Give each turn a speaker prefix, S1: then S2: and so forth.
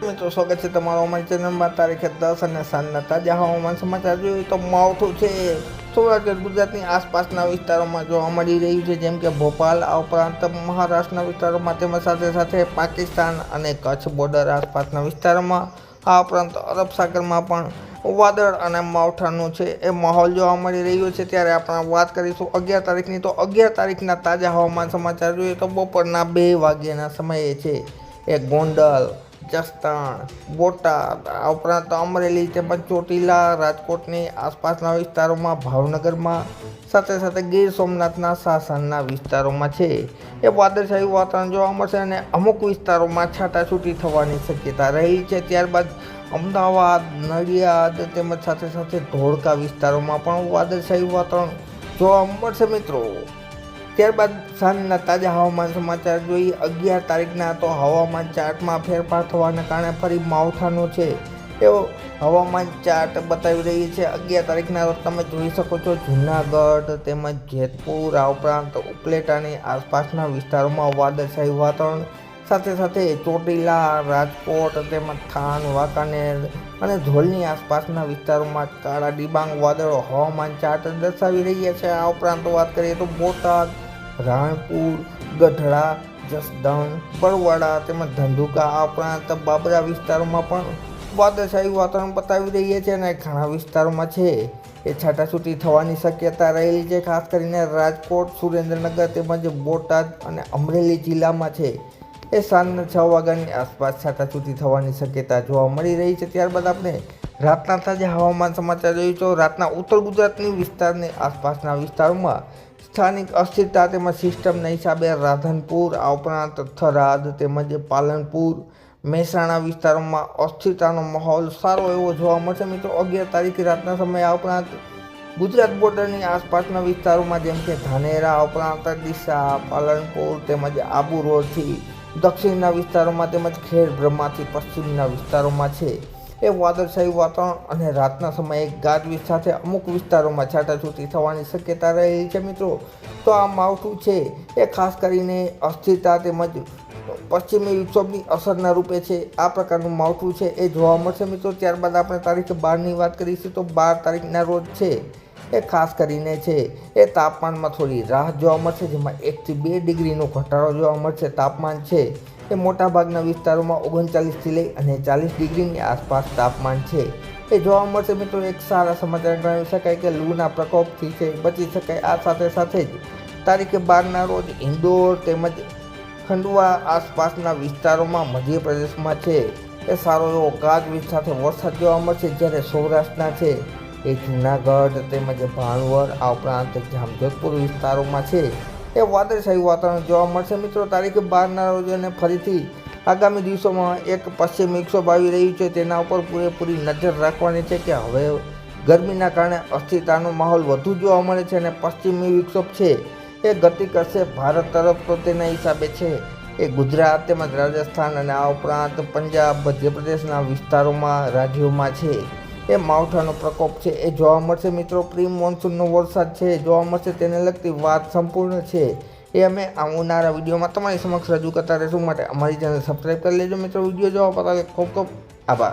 S1: મિત્રો, સ્વાગત છે તમારો અમારી ચેનલમાં તારીખે દસ અને સાંજના તાજા હવામાન સમાચાર જોઈએ તો માવઠું છે. સૌરાષ્ટ્ર, ગુજરાતની આસપાસના વિસ્તારોમાં જોવા મળી રહ્યું છે, જેમ કે ભોપાલ, આ ઉપરાંત મહારાષ્ટ્રના વિસ્તારોમાં તેમજ સાથે સાથે પાકિસ્તાન અને કચ્છ બોર્ડર આસપાસના વિસ્તારોમાં. આ ઉપરાંત અરબ સાગરમાં પણ વાદળ અને માવઠાનું છે, એ માહોલ જોવા મળી રહ્યો છે. ત્યારે આપણે વાત કરીશું અગિયાર તારીખની. તો અગિયાર તારીખના તાજા હવામાન સમાચાર જોઈએ તો બપોરના બે વાગ્યાના સમયે છે. એ ગોંડલ જસદણ બોટાદ, આ ઉપરાંત અમરેલી તેમજ ચોટીલા, રાજકોટની આસપાસના વિસ્તારોમાં ભાવનગરમાં સાથે સાથે ગીર સોમનાથના સાસણના વિસ્તારોમાં છે. એ વાદળછાયું વાતાવરણ જોવા મળશે અને અમુક વિસ્તારોમાં છાટાછૂટી થવાની શક્યતા રહેલી છે. ત્યારબાદ અમદાવાદ, નડિયાદ તેમજ સાથે સાથે ધોળકા વિસ્તારોમાં પણ વાદળછાયું વાતાવરણ જોવા મળશે મિત્રો. ત્યારબાદ સાંજના તાજા હવામાન સમાચાર જોઈએ. અગિયાર તારીખના તો હવામાન ચાર્ટમાં ફેરફાર થવાના કારણે ફરી માવઠાનો છે. એવો હવામાન ચાર્ટ બતાવી રહી છે. અગિયાર તારીખના રોજ તમે જોઈ શકો છો જૂનાગઢ તેમજ જેતપુર આ ઉપરાંત ઉપલેટાની આસપાસના વિસ્તારોમાં વાદળછાયું વાતાવરણ, સાથે સાથે ચોટીલા, રાજકોટ તેમજ થાન વાંકાનેર અને ધોલની આસપાસના વિસ્તારોમાં કાળા ડિબાંગ વાદળો હવામાન ચાર્ટ દર્શાવી રહ્યા છે. આ ઉપરાંત વાત કરીએ તો બોટાદ રાણપુર, ગઢડા, જસદણ, બરવાડા તેમજ ધંધુકા આ ઉપરાંત બાબરા વિસ્તારોમાં પણ વાદળશાહી વાતાવરણ બતાવી રહી છે અને ઘણા વિસ્તારોમાં છે. એ છાટાછૂટી થવાની શક્યતા રહેલી છે, ખાસ કરીને રાજકોટ, સુરેન્દ્રનગર તેમજ બોટાદ અને અમરેલી જિલ્લામાં છે. એ સાંજના છ વાગ્યાની આસપાસ છાટાછૂટી થવાની શક્યતા જોવા મળી રહી છે. ત્યારબાદ આપણે રાતના તાજા હવામાન સમાચાર જોઈએ તો રાતના ઉત્તર ગુજરાતની વિસ્તારની આસપાસના વિસ્તારોમાં સ્થાનિક અસ્થિરતા તેમજ સિસ્ટમના હિસાબે રાધનપુર, આ ઉપરાંત થરાદ તેમજ પાલનપુર મહેસાણા વિસ્તારોમાં અસ્થિરતાનો માહોલ સારો એવો જોવા મળશે. મિત્રો, અગિયાર તારીખે રાતના સમયે આ ઉપરાંત ગુજરાત બોર્ડરની આસપાસના વિસ્તારોમાં જેમ કે ધાનેરા ઉપરાંત ડીસા, પાલનપુર તેમજ આબુ રોડથી દક્ષિણના વિસ્તારોમાં તેમજ ખેડ બ્રહ્માથી પશ્ચિમના વિસ્તારોમાં છે. એ વાદળછાયું વાતાવરણ અને રાતના સમયે ગાજવીજ સાથે અમુક વિસ્તારોમાં છાટાછૂટી થવાની શક્યતા રહેલી છે મિત્રો. તો આ માવઠું છે એ ખાસ કરીને અસ્થિરતા તેમજ પશ્ચિમી વિક્ષોભની અસરના રૂપે છે. આ પ્રકારનું માવઠું છે એ જોવા મળશે મિત્રો. ત્યારબાદ આપણે તારીખ બારની વાત કરીશું તો બાર તારીખના રોજ છે એ ખાસ કરીને છે એ તાપમાનમાં થોડી રાહત જોવા મળશે, જેમાં એકથી બે ડિગ્રીનો ઘટાડો જોવા મળશે. તાપમાન છે એ મોટાભાગના વિસ્તારોમાં ઓગણચાલીસથી લઈ અને ચાલીસ ડિગ્રીની આસપાસ તાપમાન છે. એ જોવા મળશે મિત્રો, એક સારા સમાચાર ગણાવી શકાય કે લૂના પ્રકોપથી છે, બચી શકાય આ સાથે સાથે જ તારીખે બારના રોજ ઇન્દોર તેમજ ખંડવા આસપાસના વિસ્તારોમાં મધ્યપ્રદેશમાં છે. એ સારો એવો ગાજવીજ સાથે વરસાદ જોવા મળશે જ્યારે સૌરાષ્ટ્રના છે. એ જૂનાગઢ તેમજ ભાણવડ આ ઉપરાંત જામજોધપુર વિસ્તારોમાં છે. એ વાદળછાયું વાતાવરણ જોવા મળશે. મિત્રો, તારીખ બારના રોજ અને ફરીથી આગામી દિવસોમાં એક પશ્ચિમ વિક્ષોભ આવી રહ્યું છે. તેના ઉપર પૂરેપૂરી નજર રાખવાની છે કે હવે ગરમીના કારણે અસ્થિરતાનો માહોલ વધુ જોવા મળે છે અને પશ્ચિમી વિક્ષોભ છે એ ગતિ કરશે. ભારત તરફ તો તેના હિસાબે છે એ ગુજરાત તેમજ રાજસ્થાન અને આ ઉપરાંત પંજાબ, મધ્યપ્રદેશના વિસ્તારોમાં, રાજ્યોમાં છે. એ માવઠાનો પ્રકોપ છે. એ જોવા મળશે મિત્રો, પ્રી મોન્સૂનનો વરસાદ છે. જોવા મળશે તેને લગતી વાત સંપૂર્ણ છે. એ અમે આવનારા વિડીયોમાં તમારી સમક્ષ રજૂ કરતા રહેશું. માટે અમારી ચેનલ સબસ્ક્રાઈબ કરી લેજો મિત્રો. વીડિયો જોવા બદલ ખૂબ ખૂબ આભાર.